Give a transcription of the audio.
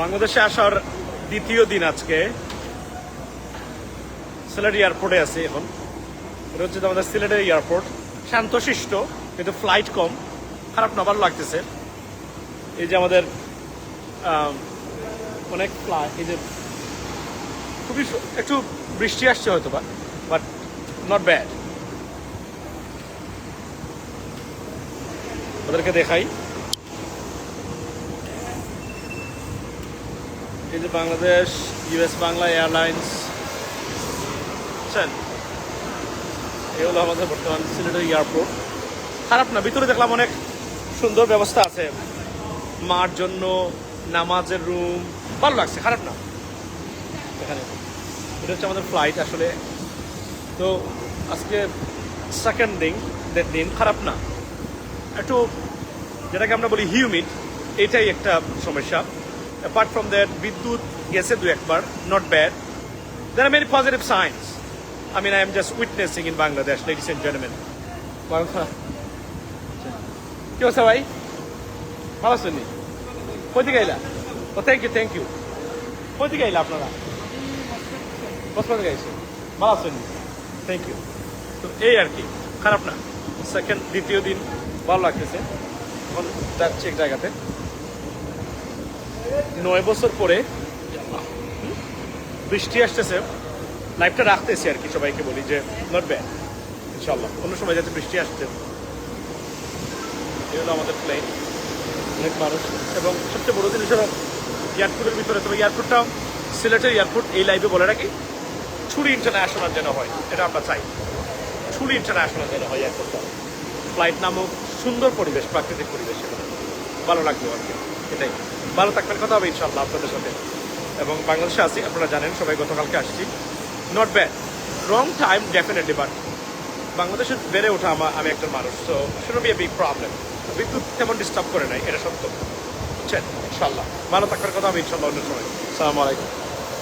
বাংলাদেশে আসার দ্বিতীয় দিন আজকে। সিলেট এয়ারপোর্টে আছি এখন। এটা হচ্ছে আমাদের সিলেটের এয়ারপোর্ট। শান্তশিষ্ট কিন্তু ফ্লাইট কম। খারাপ না, ভালো লাগতেছে। এই যে আমাদের অনেক এই যে খুবই একটু বৃষ্টি আসছে হয়তো বা বাট নট ব্যাড ওদেরকে দেখাই। যে বাংলাদেশ ইউএস বাংলা এয়ারলাইন্স হলো আমাদের বর্তমান সিলেটের এয়ারপোর্ট। খারাপ না, ভিতরে দেখলাম অনেক সুন্দর ব্যবস্থা আছে। মার জন্য নামাজের রুম, ভালো লাগছে, খারাপ না। এখানে। এটা হচ্ছে আমাদের ফ্লাইট আসলে। তো আজকে সেকেন্ড দিন দিন, খারাপ না। একটু যেটাকে আমরা বলি হিউমিড এটাই একটা সমস্যা। অ্যাপার্ট ফ্রম দ্যাট বিদ্যুৎ গেছে দু একবার not bad there are many positive signs I mean, I am just witnessing in Bangladesh, ladies and gentlemen. কি অবস্থা ভাই? ভালো আছেন কই দিকে oh thank you thank you কই দিকে আপনারা? বসপন থেকে ভালো আছেন থ্যাংক ইউ নয় বছর পরে বৃষ্টি আসতেছে। লাইফটা রাখতেছি আর কি সবাইকে বলি যে নট ব্যাড ইনশাল্লাহ অন্য সময় যাতে বৃষ্টি আসছে এই হলো আমাদের প্লেন অনেক মানুষ। এবং সবচেয়ে বড় জিনিস হলো এয়ারপোর্টের ভিতরে। তবে এয়ারপোর্টটা সিলেটের এয়ারপোর্ট এই লাইভে বলে রাখি, ছুরি ইন্টারন্যাশনাল যেন হয়, এটা আমরা চাই। ছুরি ইন্টারন্যাশনাল যেন হয় এয়ারপোর্টটা ফ্লাইট নামক, সুন্দর পরিবেশ, প্রাকৃতিক পরিবেশ। ভালো লাগবে আর কি। এটাই। ভালো থাকবেন, কথা হবে ইনশাল্লাহ আপনাদের সাথে। এবং বাংলাদেশে আসি আপনারা জানেন, সবাই গতকালকে আসছি। Not bad wrong time definitely but বাংলাদেশে বেড়ে ওঠা আমার আমি একজন মানুষ তো শুনো বি বিগ প্রবলেম বিদ্যুৎ তেমন ডিস্টার্ব করে নাই, এটা সত্য। বুঝছেন? ইনশাল্লাহ ভালো থাকার কথা আমি ইনশাল্লাহ অন্য সময়। সালাম আলাইকুম।